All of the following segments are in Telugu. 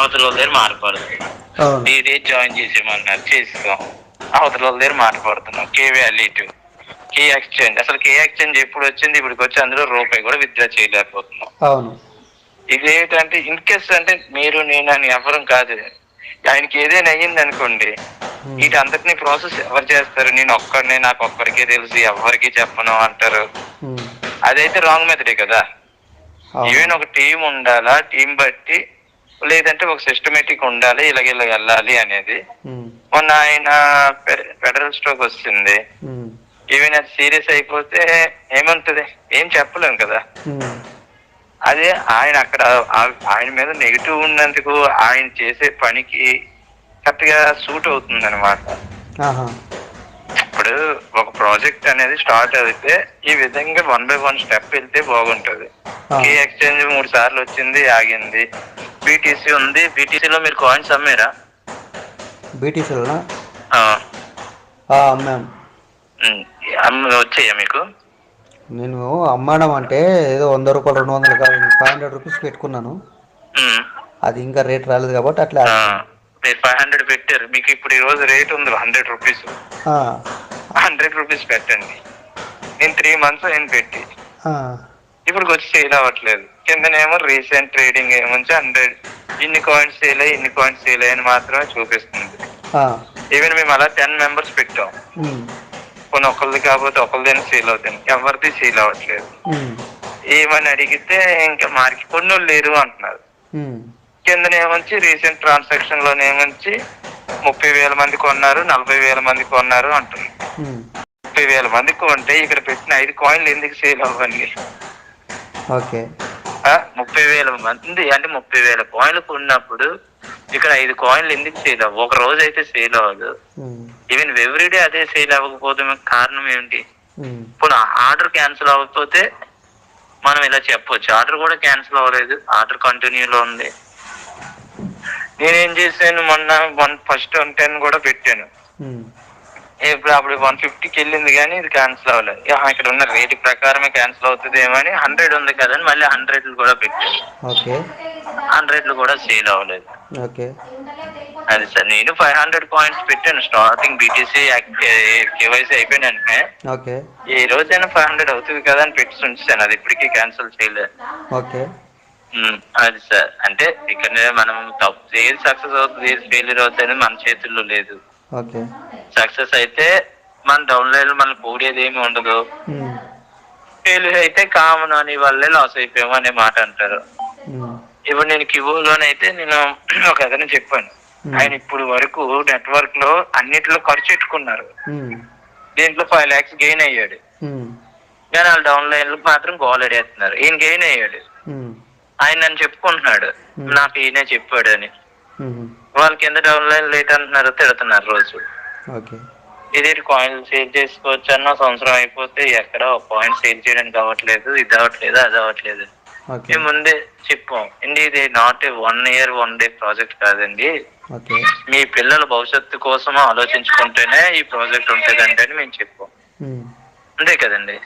అవతల వాళ్ళ దగ్గర అవును. ఇదే జాయిన్ చేసేయమన్నారు. చేసుకోం అవతల వాళ్ళ దగ్గర మాట్లాడుతున్నాం కే వ్యాలిటీ కే ఎక్స్చేంజ్. అసలు కే ఎక్స్చేంజ్ ఎప్పుడు వచ్చింది? ఇప్పటికి వచ్చి అందులో రూపాయి కూడా విత్డ్రా చేయలేకపోతున్నాం. అవును. ఇది ఏంటంటే ఇన్ కేస్ అంటే మీరు నేను అని ఎవరం కాదు. ఆయనకి ఏదైనా అయ్యింది అనుకోండి. వీటి అంతటినీ ప్రాసెస్ ఎవరు చేస్తారు? నేను ఒక్కడినే నాకు ఒక్కడికే తెలుసు. ఎవరికి చెప్పను అంటారు. అదైతే రాంగ్ మెథడే కదా. ఈవెన్ ఒక టీం ఉండాలా? టీం బట్టి లేదంటే ఒక సిస్టమేటిక్ ఉండాలి ఇలాగ ఇలా వెళ్ళాలి అనేది. మొన్న ఆయన ఫెడరల్ స్ట్రోక్ వస్తుంది. ఈవెన్ అది సీరియస్ అయిపోతే ఏముంటది ఏం చెప్పలేం కదా. అదే ఆయన అక్కడ ఆయన మీద నెగిటివ్ ఉన్నందుకు ఆయన చేసే పనికి కరెక్ట్గా సూట్ అవుతుంది అనమాట ఇప్పుడు ఒక ప్రాజెక్ట్ అనేది స్టార్ట్ అయితే ఈ విధంగా వన్ బై వన్ స్టెప్ వెళ్తే బాగుంటది. కీ ఎక్స్చేంజ్ మూడు సార్లు వచ్చింది ఆగింది బీటీసీ ఉంది. BTC లో మీరు కాయిన్స్ అమ్మారా? బీటీసీలోనా అమ్మ. వచ్చాయా మీకు? నేను అమ్మడం అంటే ఏదో వంద రూపాయలు రెండు వందలు కాదు ఫైవ్ హండ్రెడ్ రూపీస్ పెట్టుకున్నాను. అది ఇంకా రేట్ రాలేదు కాబట్టి అట్లా మీరు ఫైవ్ హండ్రెడ్ పెట్టారు. మీకు ఇప్పుడు ఈ రోజు రేట్ ఉంది హండ్రెడ్ రూపీస్ హండ్రెడ్ రూపీస్ పెట్టండి. నేను త్రీ మంత్స్ అయింది పెట్టి. ఇప్పుడు వచ్చి సేల్ అవ్వట్లేదు కిందనేమో రీసెంట్ ట్రేడింగ్ ఏముంచి హండ్రెడ్ ఇన్ని కాయిన్స్ సేల్ అయ్యి ఇన్ని కాయిన్స్ సేల్ అయ్యని మాత్రమే చూపిస్తుంది. ఈవెన్ మేము అలా టెన్ మెంబర్స్ పెట్టాం. కొన్ని ఒకరిది కాకపోతే ఒకరిదైనా సేల్ అవుతుంది? ఎవరిది సేల్ అవ్వట్లేదు ఏమని అడిగితే ఇంకా మార్కెట్ కొన్ని లేరు అంటున్నారు. కిందనేమొచ్చి రీసెంట్ ట్రాన్సాక్షన్ లోనేమొచ్చి ముప్పై వేల మంది కొన్నారు నలభై వేల మంది కొన్నారు అంటున్నారు. ముప్పై వేల మంది కొంటే ఇక్కడ పెట్టిన ఐదు కాయిన్లు ఎందుకు సేల్ అవ్వండి ఓకే. ముప్పై వేల మంది అంటే ముప్పై వేల కాయిన్లు కొన్నప్పుడు ఇక్కడ ఐదు కాయిన్లు ఎందుకు సేల్ అవ్వవు ఒక రోజు అయితే సేల్ అవ్వదు. ఈవెన్ ఎవ్రీడే అదే సేల్ అవ్వకపోతే కారణం ఏంటి ఇప్పుడు ఆర్డర్ క్యాన్సిల్ అవ్వకపోతే మనం ఇలా చెప్పొచ్చు. ఆర్డర్ కూడా క్యాన్సిల్ అవ్వలేదు. ఆర్డర్ కంటిన్యూలో ఉంది. నేనేం చేశాను? మొన్న వన్ ఫస్ట్ వన్ టెన్ కూడా పెట్టాను. ఇప్పుడు అప్పుడు వన్ ఫిఫ్టీకి వెళ్ళింది కానీ ఇది క్యాన్సిల్ అవ్వలేదు ఇక ఇక్కడ ఉన్న రేట్ ప్రకారమే క్యాన్సిల్ అవుతుంది ఏమని హండ్రెడ్ ఉంది కదని మళ్ళీ హండ్రెడ్ కూడా పెట్టాను ఓకే. హండ్రెడ్ కూడా సేల్ అవ్వలేదు. ఓకే. అది సార్ నేను ఫైవ్ హండ్రెడ్ పాయింట్స్ పెట్టాను. స్టార్టింగ్ బీటీసీ కేవైసీ అయిపోయిన వెంటనే ఓకే. ఈ రోజైనా ఫైవ్ హండ్రెడ్ అవుతుంది కదా అని పెట్టి ఉంచాను అది ఇప్పటికీ క్యాన్సిల్ చేయలేదు ఓకే. అది సార్ అంటే ఇక్కడ మనం తప్పు ఏది సక్సెస్ అవుతుంది ఏది ఫెయిల్యూర్ అవుతుంది మన చేతుల్లో లేదు. సక్సెస్ అయితే మన డౌన్ లైన్ మనం పోడేది ఏమి ఉండదు. ఫెయిల్యూర్ అయితే కామన్ అని వల్లే లాస్ అయిపోయాము అనే మాట అంటారు. ఇప్పుడు నేను కివోలోనైతే నేను ఒక అతను చెప్పాను. ఆయన ఇప్పుడు వరకు నెట్వర్క్లో అన్నిట్లో ఖర్చు పెట్టుకున్నారు. దీంట్లో ఫైవ్ లాక్స్ గెయిన్ అయ్యాడు. కానీ వాళ్ళు డౌన్ లైన్లో మాత్రం గోల్ అడేస్తున్నారు ఈయన గెయిన్ అయ్యాడు. ఆయన నన్ను చెప్పుకుంటున్నాడు. నాకు ఈయనే చెప్పాడు అని ఉమ్, వాళ్ళ కింద డౌన్ లైన్ లేట్ అంటున్నారు తిడుతున్నారు రోజు. ఓకే. ఇది కాయిన్ సేల్ చేసుకోవచ్చు అన్న సంవత్సరం అయిపోతే ఎక్కడ పాయింట్ సేల్ చేయడానికి అవ్వట్లేదు ఇది అవ్వట్లేదు అది అవ్వట్లేదు. మేము ముందే చెప్పాం అండి ఇది not one year one day project కాదండి. మీ పిల్లల భవిష్యత్తు కోసం ఆలోచించుకుంటేనే ఈ ప్రాజెక్ట్ ఉంటుందంటే అని మేము చెప్పాం. అంతే కదండి.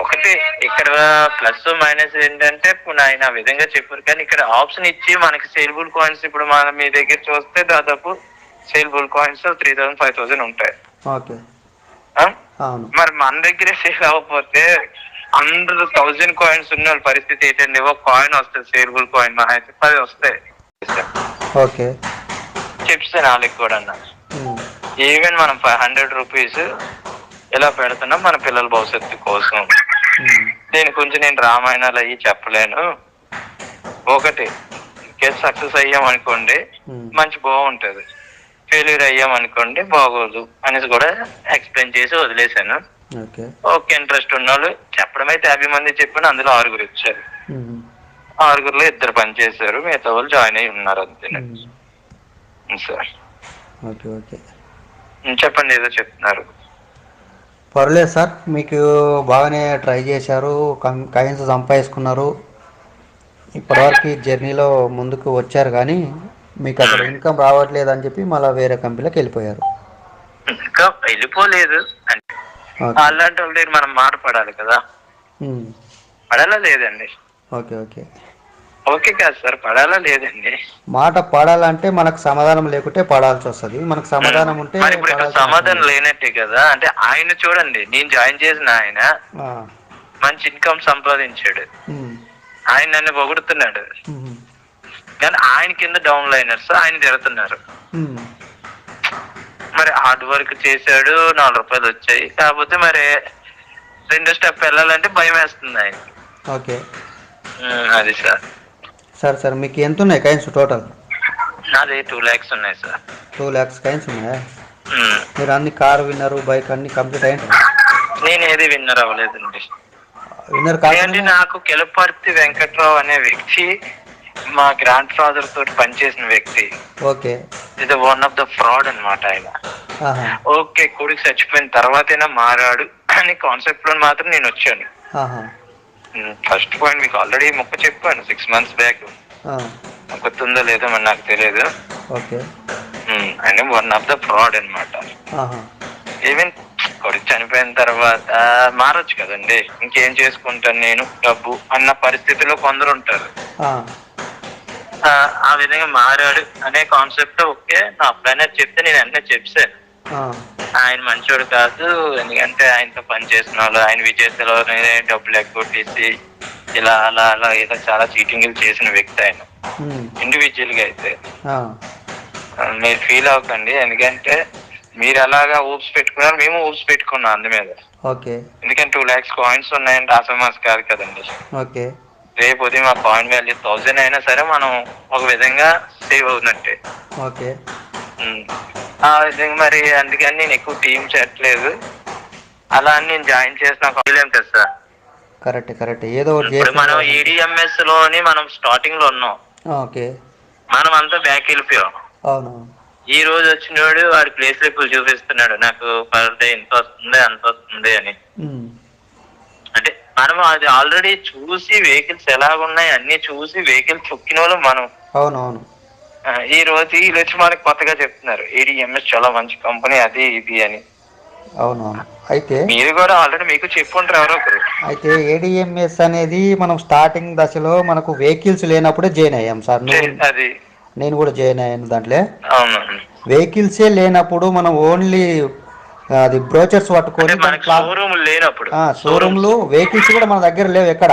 ఒకటి ఇక్కడ ప్లస్ మైనస్ ఏంటంటే ఇప్పుడు ఆయన ఆ విధంగా చెప్పారు. కానీ ఇక్కడ ఆప్షన్ ఇచ్చి మనకి సేల్బుల్ కాయిన్స్ ఇప్పుడు మన మీ దగ్గర చూస్తే దాదాపు saleable coins three thousand five thousand ఉంటాయి. మరి మన దగ్గరే సేల్ అవ్వకపోతే అందరు థౌజండ్ కాయిన్స్ ఉన్న వాళ్ళ పరిస్థితి ఏంటండి? ఒక కాయిన్ వస్తుంది సేల్బుల్ కాయిన్ మహా అయితే పది వస్తాయి. ఓకే. చెప్తాను వాళ్ళకి కూడా ఉమ్, ఈవెన్ మనం ఫైవ్ హండ్రెడ్ రూపీస్ ఇలా పెడుతున్నాం మన పిల్లల భవిష్యత్తు కోసం. దీని గురించి నేను రామాయణాలు అయ్యి చెప్పలేను. ఒకటి కేసు సక్సెస్ అయ్యాం అనుకోండి ఉమ్, మంచి బాగుంటది. ఫెయిల్యూర్ అయ్యాం అనుకోండి బాగోదు అనేసి కూడా ఎక్స్ప్లెయిన్ చేసి వదిలేశాను. ఓకే. ఇంట్రెస్ట్ ఉన్న వాళ్ళు చెప్పడం అయితే యాభై మంది చెప్పిన అందులో ఆరుగురు వచ్చారు ఉమ్, ఆరుగురులో ఇద్దరు పని చేశారు మిగతా వాళ్ళు జాయిన్ అయ్యి ఉన్నారు అంతేనండి సార్. చెప్పండి ఏదో చెప్తున్నారు. పర్లేదు సార్ మీకు బాగానే ట్రై చేశారు కాయిన్స్ సంపాదించుకున్నారు. ఇప్పటివరకు జర్నీలో ముందుకు వచ్చారు కానీ మీకు అక్కడ ఇన్కమ్ రావట్లేదు అని చెప్పి మళ్ళీ వేరే కంపెనీలోకి వెళ్ళిపోయారు. ఇంకా వెళ్ళిపోలేదు. అలాంటి వాళ్ళ దగ్గర మనం మాట పడాలి కదా పడాలా లేదండి. Okay okay. ఓకే కాదు సార్ పడాలా లేదండి. మాట పడాలంటే మనకు సమాధానం లేకుంటే పడాల్సి వస్తుంది. మనకు సమాధానం ఉంటే మరి ఇప్పుడు ఇక్కడ పడాల్సిన సమాధానం. లేనట్టే కదా అంటే ఆయన చూడండి నేను జాయిన్ చేసిన ఆయన ఆ, మంచి ఇన్కమ్ సంపాదించాడు. ఉమ్, ఆయన నన్ను పొగుడుతున్నాడు. ఉమ్, కానీ ఆయన కింద డౌన్ లైనర్స్ ఆయన తిడుతున్నారు. ఉమ్, మరి హార్డ్ వర్క్ చేశాడు నాలుగు రూపాయలు వచ్చాయి. కాకపోతే మరి రెండో స్టెప్ వెళ్ళాలంటే భయం వేస్తుంది ఆయన. ఓకే. ఉమ్, అది సార్. సరే సార్ మీకు ఎంత ఉన్నాయి కైన్స్ టోటల్? నాది టూ ల్యాక్స్ ఉన్నాయి సార్. టూ ల్యాక్స్ కైన్స్ ఉన్నాయా. మీరు అన్ని కార్ విన్నరు బైక్ అన్ని కంప్లీట్ అయ్యింది నేను ఏది విన్నర్ అవ్వలేదండి. విన్నర్ కాకుండా? నాకు కెలపర్తి వెంకట్రావు అనే వ్యక్తి మా గ్రాండ్ ఫాదర్ తోటి పనిచేసిన వ్యక్తి. ఓకే. ఇది వన్ ఆఫ్ ద ఫ్రాడ్ అన్నమాట ఆయన. ఆహా. ఓకే కొడుకు చచ్చిపోయిన తర్వాతైనా మారాడు. అనే కాన్సెప్ట్లో మాత్రం నేను వచ్చాను. ఆహా. ఫస్ట్ పాయింట్ మీకు ఆల్రెడీ మొక్క చెప్పాను సిక్స్ మంత్స్ బ్యాక్ గుర్తుందో లేదో మరి నాకు తెలియదు okay. And one of the fraud అన్నమాట. ఆహా. ఈవెన్ కొడుకు చనిపోయిన తర్వాత మారొచ్చు కదండి. ఇంకేం చేసుకుంటాను నేను? డబ్బు అన్న పరిస్థితిలో కొందరు ఉంటారు. ఆ, విధంగా మారాడు అనే కాన్సెప్ట్ ఓకే. నా అప్లైనర్ చెప్తే నేను వెంటనే చెప్పాను ఆ, ఆయన మంచోడు కాదు ఎందుకంటే ఆయనతో పని చేసిన వాళ్ళు ఆయన విజేతలోనే డబ్బులు ఎగ్గొట్టేసి ఇలా అలా అలా ఏదో చాలా చీటింగ్లు చేసిన వ్యక్తి ఆయన. ఇండివిజువల్గా అయితే. ఆ, ఆ, మీరు ఫీల్ అవ్వకండి ఎందుకంటే మీరు అలాగా ఊప్స్ పెట్టుకున్నారు మేము ఊప్స్ పెట్టుకున్నాం అందు మీద. ఓకే. ఎందుకంటే టూ ల్యాక్స్ కాయిన్స్ ఉన్నాయంటే అసమాస్ కాదు కదండి. ఓకే. రేపు ఉదయం మా కాయిన్ వాల్యూ థౌజండ్ అయినా సరే మనం ఒక విధంగా సేవ్ అవుతున్నట్టే. ఓకే. ఆ విధంగా మరి అందుకని నేను ఎక్కువ టీం చేయట్లేదు. అలా అని నేను జాయిన్ చేసిన కాలేం కదా సార్. కరెక్ట్ కరెక్ట్ ఏదో ఒకటి ఇప్పుడు మనం ఈడిఎంఎస్లోని మనం స్టార్టింగ్లో ఉన్నాం. ఓకే. మనం అంతా బ్యాక్ వెళ్ళిపోయాం. అవును. ఈ రోజు వచ్చినోడు వాడి ప్లేస్ ఇప్పుడు చూపిస్తున్నాడు. నాకు పర్ డే ఇంత వస్తుంది అంత వస్తుంది అని. ఉమ్, అంటే మనం అది ఆల్రెడీ చూసి వెహికల్స్ ఎలాగున్నాయి అన్ని చూసి వెహికల్స్ చొక్కిన వాళ్ళు మనం. అవును అవును ఆ, ఈ రోజు వీళ్ళు వచ్చి మనకి కొత్తగా చెప్తున్నారు. ఈడిఎంఎస్ చాలా మంచి కంపెనీ అది ఇది అని. అవును అయితే మీరు కూడా ఆల్రెడీ మీకు చెప్పుంటారు ఎవరో ఒకరు. అయితే ఏడిఎంఎస్ అనేది మనం స్టార్టింగ్ దశలో మనకు వెహికల్స్ లేనప్పుడే జాయిన్ అయ్యాం సార్. అది. నేను కూడా జాయిన్ అయ్యాను దాంట్లో. అవును. వెహికల్సే లేనప్పుడు మనం ఓన్లీ అది బ్రోచర్స్ పట్టుకొని షోరూమ్ లేనప్పుడు. షోరూమ్లు వెహికల్స్ కూడా మన దగ్గర లేవు ఎక్కడ?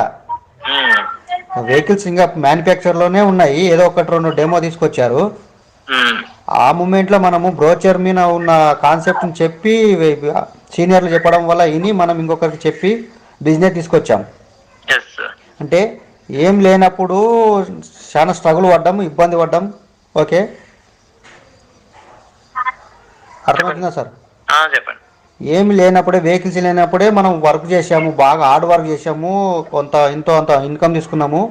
వెహికల్స్ ఇంకా మ్యానుఫ్యాక్చర్లోనే ఉన్నాయి. ఏదో ఒకటి రెండు డెమో తీసుకొచ్చారు. ఆ మూమెంట్లో మనము బ్రోచర్ మీద ఉన్న కాన్సెప్ట్ చెప్పి సీనియర్లు చెప్పడం వల్ల ఇని మనం ఇంకొకరికి చెప్పి బిజినెస్ తీసుకొచ్చాం. అంటే ఏం లేనప్పుడు చాలా స్ట్రగుల్ పడ్డాం ఇబ్బంది పడ్డాం ఓకే? అర్థమవుతుందా సార్? చెప్పండి. ఏమి లేనప్పుడే వెహికల్స్ లేనప్పుడే మనం వర్క్ చేసాము బాగా హార్డ్ వర్క్ చేసాము కొంత ఇంతో అంత ఇన్కమ్ తీసుకున్నాము.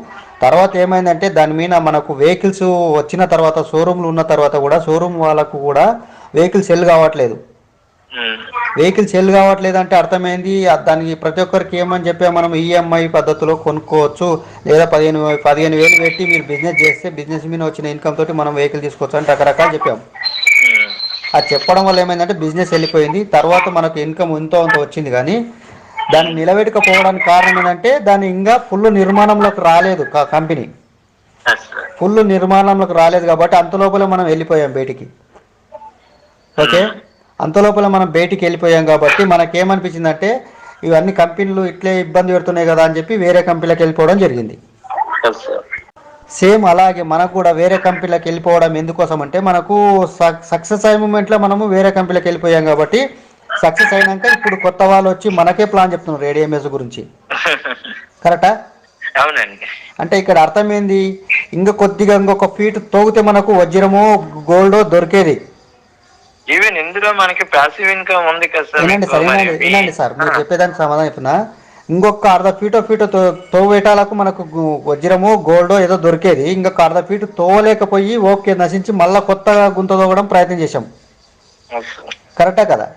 తర్వాత ఏమైందంటే దాని మీద మనకు వెహికల్స్ వచ్చిన తర్వాత షోరూమ్లు ఉన్న తర్వాత కూడా షోరూమ్ వాళ్ళకు కూడా వెహికల్ సెల్ కావట్లేదు. వెహికల్ సెల్ కావట్లేదు అంటే అర్థమైంది దానికి ప్రతి ఒక్కరికి ఏమని చెప్పా మనం ఈఎంఐ పద్ధతిలో కొనుక్కోవచ్చు లేదా పదిహేను పదిహేను వేలు పెట్టి మీరు బిజినెస్ చేస్తే బిజినెస్ మీద వచ్చిన ఇన్కమ్ తోటి మనం వెహికల్ తీసుకోవచ్చు అని రకరకాలు చెప్పాం ఉమ్, అది చెప్పడం వల్ల ఏమైందంటే బిజినెస్ వెళ్ళిపోయింది. తర్వాత మనకు ఇన్కమ్ ఎంతో అంత వచ్చింది కానీ దాన్ని నిలబెట్టుకపోవడానికి కారణం ఏంటంటే దాన్ని ఇంకా ఫుల్ నిర్మాణంలోకి రాలేదు కంపెనీ. ఫుల్ నిర్మాణంలోకి రాలేదు కాబట్టి అంత లోపల మనం వెళ్ళిపోయాం బయటికి. ఓకే? అంత లోపల మనం బయటికి వెళ్ళిపోయాం కాబట్టి మనకేమనిపించిందంటే ఇవన్నీ కంపెనీలు ఇట్లే ఇబ్బంది పెడుతున్నాయి కదా అని చెప్పి వేరే కంపెనీలకు వెళ్ళిపోవడం జరిగింది. సేమ్ అలాగే మనకు కూడా వేరే కంపెనీలకు వెళ్ళిపోవడం ఎందుకోసం అంటే మనకు సక్సెస్ అయ్యే మూమెంట్లో మనము వేరే కంపెనీలకు వెళ్ళిపోయాం కాబట్టి సక్సెస్ అయినాక ఇప్పుడు కొత్త వాళ్ళు వచ్చి మనకే ప్లాన్ చెప్తున్నారు ఏడిఎంఎస్ గురించి. కరెక్టా? అవునండి. అంటే ఇక్కడ అర్థమైంది ఇంకా కొద్దిగా ఇంకొక ఫీట్ తోగితే మనకు వజ్రమో గోల్డో దొరికేది. ఈవెన్ ఇందులో మనకి ప్యాసివ్ ఇన్కమ్ ఉంది కదా సార్. వినండి సార్ మరి వినండి సార్ చెప్పేదానికి సమాధానం చెప్తున్నా. ఇంకొక అర్ధ ఫీటో ఫీటో తో తోవేటాలకు మనకు వజ్రమో గోల్డో ఏదో దొరికేది. ఇంకొక అర్ధ ఫీటు తోవలేకపోయి ఓకే నశించి మళ్ళీ కొత్తగా గుంత తోవడం ప్రయత్నం చేశాం. కరెక్టే కదా?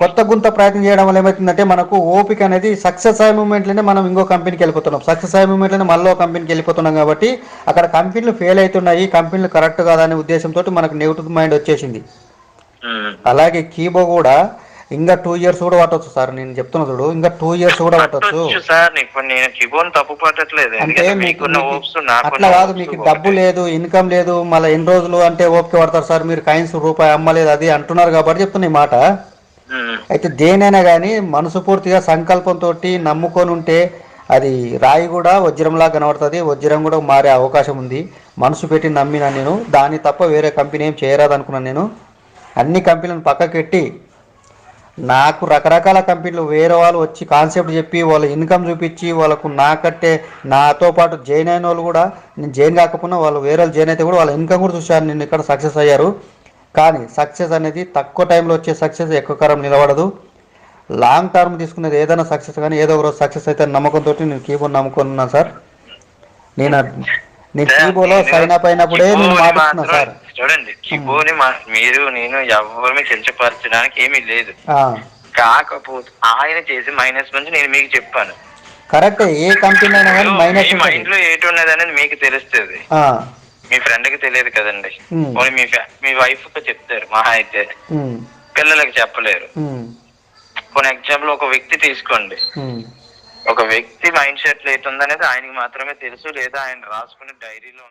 కొత్త గుంత ప్రయత్నం చేయడం వల్ల ఏమవుతుందంటే మనకు ఓపిక అనేది సక్సెస్ అయ్యే మూమెంట్లోనే మనం ఇంకో కంపెనీకి వెళ్ళిపోతున్నాం. సక్సెస్ అయ్యే మూమెంట్లోనే మళ్ళీ కంపెనీకి వెళ్ళిపోతున్నాం కాబట్టి అక్కడ కంపెనీలు ఫెయిల్ అవుతున్నాయి. కంపెనీలు కరెక్ట్ కాదనే ఉద్దేశంతో మనకు నెగిటివ్ మైండ్ వచ్చేసింది. అలాగే కీబో కూడా ఇంకా టూ ఇయర్స్ కూడా పట్టవచ్చు సార్. నేను చెప్తున్నా చూడు ఇంకా టూ ఇయర్స్ కూడా పట్టవచ్చు పట్టొచ్చు. సార్. ఇప్పుడు నేను కిబోన్ తప్పు పట్టట్లేదు. అంటే మీకు అట్లా కాదు మీకు డబ్బు లేదు ఇన్కమ్ లేదు మళ్ళీ ఎన్ని రోజులు అంటే ఓపిక పడతారు సార్. మీరు కాయిన్స్ రూపాయి అమ్మలేదు అది అంటున్నారు కాబట్టి చెప్తున్నా ఈ మాట. అయితే దేనైనా కానీ మనసు పూర్తిగా సంకల్పంతో నమ్ముకొని ఉంటే అది రాయి కూడా వజ్రంలా కనబడుతుంది. వజ్రం కూడా మారే అవకాశం ఉంది. మనసు పెట్టి నమ్మిన నేను దాన్ని తప్ప వేరే కంపెనీ ఏం చేయరాదు అనుకున్నాను నేను. అన్ని కంపెనీలను పక్కకెట్టి నాకు రకరకాల కంపెనీలు వేరే వాళ్ళు వచ్చి కాన్సెప్ట్ చెప్పి వాళ్ళ ఇన్కమ్ చూపించి వాళ్ళకు నాకంటే నాతో పాటు జైన్ అయిన వాళ్ళు కూడా నేను జైన్ కాకపోయినా వాళ్ళు వేరే వాళ్ళు జైన్ అయితే కూడా వాళ్ళ ఇన్కమ్ కూడా చూశాను నేను ఇక్కడ సక్సెస్ అయ్యారు. కానీ సక్సెస్ అనేది తక్కువ టైంలో వచ్చే సక్సెస్ ఎక్కువ కాలం నిలబడదు. లాంగ్ టర్మ్ తీసుకునేది ఏదైనా సక్సెస్ కానీ ఏదో ఒక రోజు సక్సెస్ అయితే నమ్మకంతో నేను కీబోర్డ్ నమ్ముకున్నాను సార్. నేను నేను కీబోర్డ్లో సైన్ అప్ అయినప్పుడే నేను కీబోని మాటిస్తున్నా మాత్రం- సార్. చూడండి కిబోని మీరు నేను ఎవరిని కించపరచడానికి ఏమీ లేదు. కాకపోతే ఆయన చేసి మైనస్ నుంచి నేను మీకు చెప్పాను. కరెక్టే ఏ కంపెనీ అయినా కానీ మైనస్ మైండ్లో ఏటి ఉన్నది అనేది మీకు తెలుస్తుంది. మీ ఫ్రెండ్కి తెలియదు కదండి. మీ మీ వైఫ్కి చెప్తారు మహా అయితే. పిల్లలకి చెప్పలేరు. కొన్ని ఎగ్జాంపుల్ ఒక వ్యక్తి తీసుకోండి. ఒక వ్యక్తి మైండ్ సెట్ ఉందనేది ఆయనకి మాత్రమే తెలుసు లేదా ఆయన రాసుకునే డైరీలో